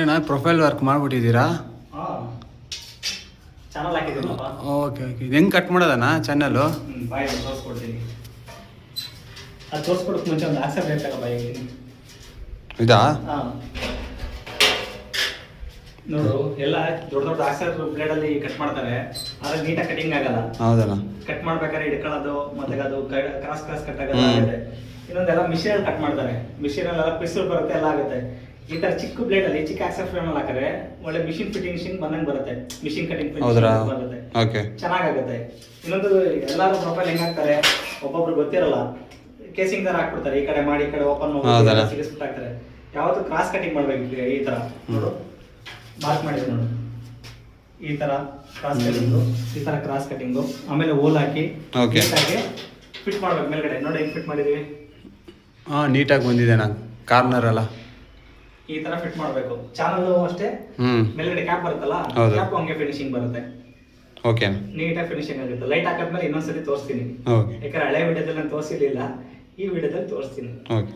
ಏನ profile work ಮಾಡ್ಬಿಟ್ಟಿದ್ದೀರಾ? Channel ಹಾಕಿದ್ದೀನಪ್ಪ. ಓಕೆ ಓಕೆ ಇದು ಹೆಂಗೆ ಕಟ್ ಮಾಡೋದಣ್ಣ ಚಾನಲ್ಲು ಬಾಯ್ ತೋರಿಸ್ಕೊಡ್ತೀನಿ ಅದು ತೋರಿಸ್ಕೊಡಕ್ಕೆ ಮುಂಚೆ ಒಂದು ಆಕ್ಸರ್ ಬೇಕಾಗ ಬಾಯ್ ಇದಾ? ನೋಡು ಎಲ್ಲ ದೊಡ್ಡ ದೊಡ್ಡ ಆಕ್ಸರ್ ಬ್ಲೇಡಲ್ಲಿ ಕಟ್ ಮಾಡ್ತಾರೆ. ಆದ್ರೆ ನೀಟಾಗಿ ಕಟಿಂಗ್ ಆಗಲ್ಲ. ಹೌದಣ್ಣ ಕಟ್ ಮಾಡ್ಬೇಕಾದ್ರೆ ಹಿಡ್ಕೊಳ್ಳೋದು ಮತ್ತೆ ಅದು ಕ್ರಾಸ್ ಕ್ರಾಸ್ ಕಟ್ ಆಗೋದು. ಆಗುತ್ತೆ. ಇನ್ನೊಂದೆಲ್ಲ ಮಿಷಿನಲ್ಲಿ ಕಟ್ ಮಾಡ್ತಾರೆ. ಮಿಷಿನಲ್ಲಿ ಎಲ್ಲ ಪಿಸ್ಟಲ್ ಬರುತ್ತೆ ಎಲ್ಲ ಆಗುತ್ತೆ. ಈ ತರ ಚಿಕ್ಕ ಬ್ಲೇಡ್ ಅಲ್ಲಿ ಚಿಕ್ಕ ಆಕ್ಸರ್ ಫ್ರೇಮ್ ಅಲ್ಲಿ ಹಾಕಿದ್ರೆ ಒಳ್ಳೆ ಮಿಷಿನ್ ಫಿಟ್ಟಿಂಗ್ ಬಂದಂಗ್ ಬರುತ್ತೆ. ಮಿಷಿನ್ ಕಟಿಂಗ್ ಬರುತ್ತೆ. ಚೆನ್ನಾಗಾಗುತ್ತೆ. ಇನ್ನೊಂದು ಎಲ್ಲಾರು ಪ್ರೊಫೈಲ್ ಹೆಂಗ್ ಹಾಕ್ತಾರೆ ಒಬ್ಬೊಬ್ರು ಗೊತ್ತಿರಲ್ಲ. ಕೇಸಿಂಗ್ ತರ ಹಾಕ್ಬಿಡ್ತಾರೆ ಈ ಕಡೆ ಮಾಡಿ ಈ ಕಡೆ ಓಪನ್? ಸಿಗಿಸ್ಬಿಟ್ಟು ಹಾಕ್ತಾರೆ. ಯಾವತ್ತು ಕ್ರಾಸ್ ಕಟಿಂಗ್ ಮಾಡ್ಬೇಕು ಈ ತರ. ನೋಡು. ಮಾರ್ಕ್ ಮಾಡಿದ್ರು ನೋಡು. ಈ ತರ ಕ್ರಾಸ್ ಕಟಿಂಗು ಈ ತರ ಕ್ರಾಸ್ ಕಟಿಂಗು ಆಮೇಲೆ ಹೋಲ್ ಹಾಕಿ. ಫಿಟ್ ಮಾಡ್ಬೇಕು ಮೇಲ್ಗಡೆ. ನೋಡಿ ಹೆಂಗ್ ಫಿಟ್ ಮಾಡಿದೀವಿ. ಹಾ ನೀಟಾಗಿ ಬಂದಿದೆ ನಾನು ಕಾರ್ನರ್ ಎಲ್ಲ ಈ ತರ ಫಿಟ್ ಮಾಡಬೇಕು. ಚಾನಲ್ ಅಷ್ಟೇ. ಮೇಲ್ಗಡೆ ಕ್ಯಾಪ್ ಬರುತ್ತಲ್ಲ ಕ್ಯಾಪ್ ಹಂಗೆ ಫಿನಿಶಿಂಗ್ ಬರುತ್ತೆ. ಓಕೆ ನೀಟಾಗಿ ಫಿನಿಶಿಂಗ್ ಆಗುತ್ತೆ. ಲೈಟ್ ಹಾಕಿದ್ಮೇಲೆ ಇನ್ನೊಂದ್ಸತಿ ತೋರಿಸ್ತೀನಿ. ಯಾಕಂದ್ರೆ ಹಳೆ ವಿಡಿಯೋದಲ್ಲಿ ನಾನು ತೋರಿಸಿರ್ಲಿಲ್ಲ ಈ ವಿಡಿಯೋದಲ್ಲಿ ತೋರಿಸ್ತೀನಿ. ಓಕೆ